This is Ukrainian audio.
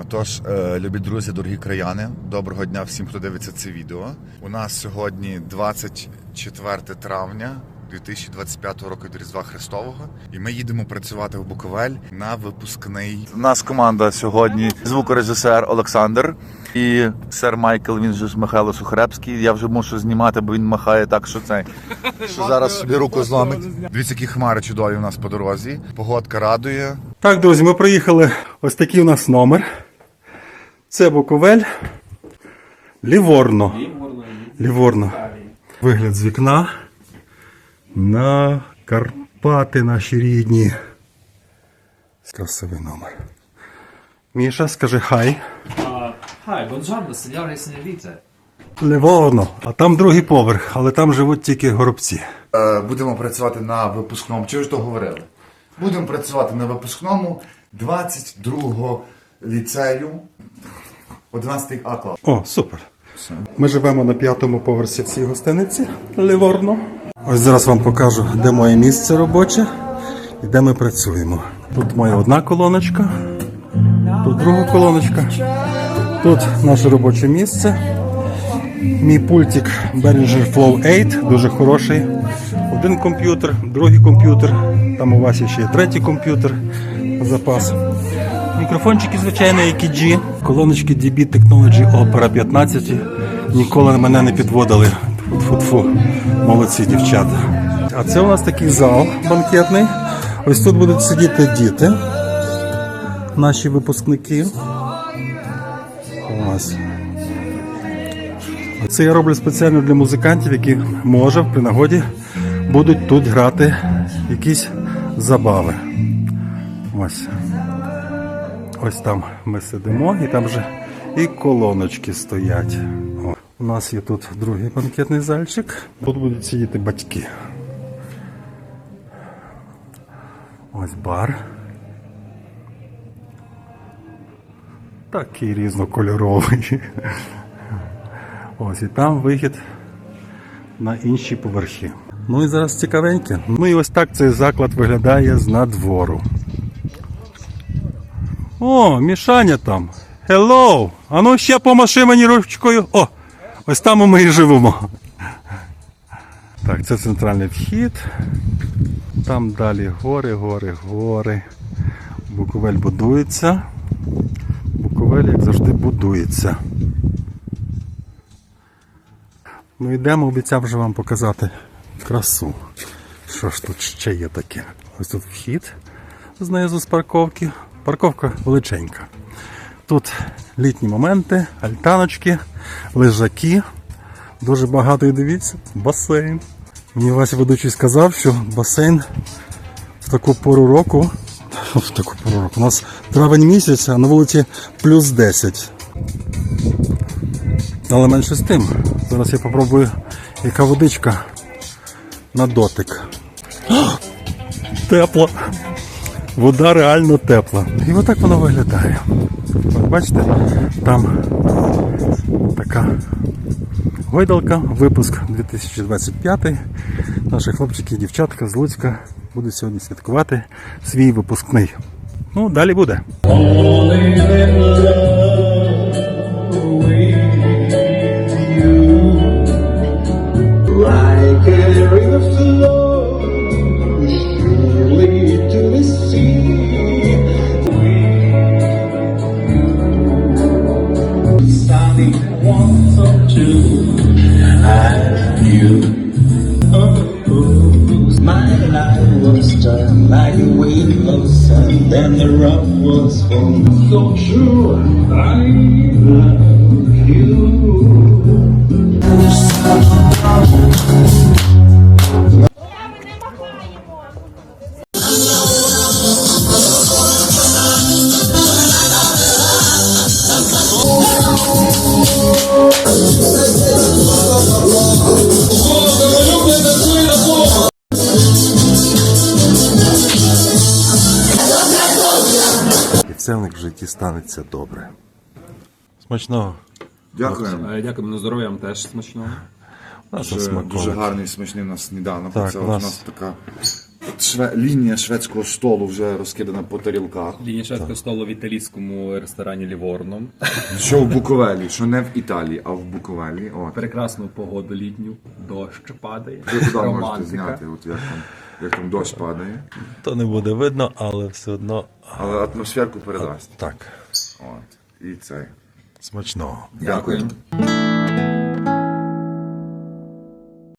Отож, е, любі друзі, дорогі краяни, доброго дня всім, хто дивиться це відео. У нас сьогодні 24 травня 2025 року від Різдва Христового, і ми їдемо працювати в Буковель на випускний. У нас команда сьогодні звукорежисер Олександр і сер Майкл. Він же ж Михайло Сухаревський. Я вже мушу знімати, бо він махає так, що це що зараз собі руку зломить. Дивіться, які хмари чудові у нас по дорозі. Погодка радує. Так, друзі, ми приїхали. Ось такий у нас номер. Це Буковель. Ліворно. Ліворно. Вигляд з вікна. На Карпати наші рідні. Красивий номер. Міша, скажи хай. Uh, hi, buongiorno, signore e. Ліворно. А там другий поверх, але там живуть тільки горобці. Е, Будемо працювати на випускному. Чи ж то говорили? Будемо працювати на випускному 22-го ліцею 11 А клас. О, супер. Ми живемо на п'ятому поверсі цій гостиниці Ліворно. Ось зараз вам покажу, де моє місце робоче і де ми працюємо. Тут моя одна колоночка, тут друга колоночка, тут наше робоче місце. Мій пультик Behringer Flow 8, дуже хороший. Один комп'ютер, другий комп'ютер. Там у вас ще є третій комп'ютер запас. Мікрофончики, звичайно, які G. Колоночки DB Technology Opera 15. Ніколи мене не підводили. Тфу-тфу. Молодці дівчата. А це у нас такий зал банкетний. Ось тут будуть сидіти діти, наші випускники. Ось. Це я роблю спеціально для музикантів, які може при нагоді будуть тут грати якісь забави. Ось. Ось там ми сидимо, і там вже і колоночки стоять. О. У нас є тут другий банкетний зальчик. Тут будуть сидіти батьки. Ось бар. Такий різнокольоровий. Ось і там вихід на інші поверхи. Ну і зараз цікавеньке. Ну і ось так цей заклад виглядає з надвору. О, Мішаня там. Hello! А ну ще помаши мені ручкою. О! Ось там ми і живемо. Так, це центральний вхід. Там далі гори, гори, гори. Буковель будується. Буковель, як завжди, будується. Ну йдемо, обіцяв вже вам показати красу. Що ж тут ще є таке? Ось тут вхід знизу з парковки. Парковка величенька. Тут літні моменти, альтаночки, лежаки. Дуже багато і дивіться, басейн. Мені Вася ведучий сказав, що басейн в таку пору року. В таку пору року. У нас травень місяць, а на вулиці плюс 10. Але менше з тим. Зараз я попробую, яка водичка на дотик. Тепло. Вода реально тепла. І отак воно виглядає. От бачите, там така гойдалка, випуск 2025. Наші хлопчики і дівчатка з Луцька будуть сьогодні святкувати свій випускний. Ну, далі буде. Like then the rock was full. So true, I love you. Все в них в житті станеться добре. Смачного. Дякуємо. Е, Дякуємо на здоров'я вам теж смачного. Дуже, дуже гарний смачний у нас сніданок. Так, Це у нас- у нас така шве... лінія шведського столу вже розкидана по тарілках. Лінія шведського столу в італійському ресторані Ліворно. Що в Буковелі, що не в Італії, а в Буковелі. От. Прекрасну погоду літню, дощ падає. Ви туди можете зняти, от як там, як там дощ падає. То не буде видно, але все одно Але атмосферку передасть. так. От. І це. Смачного. Дякую. Дякую.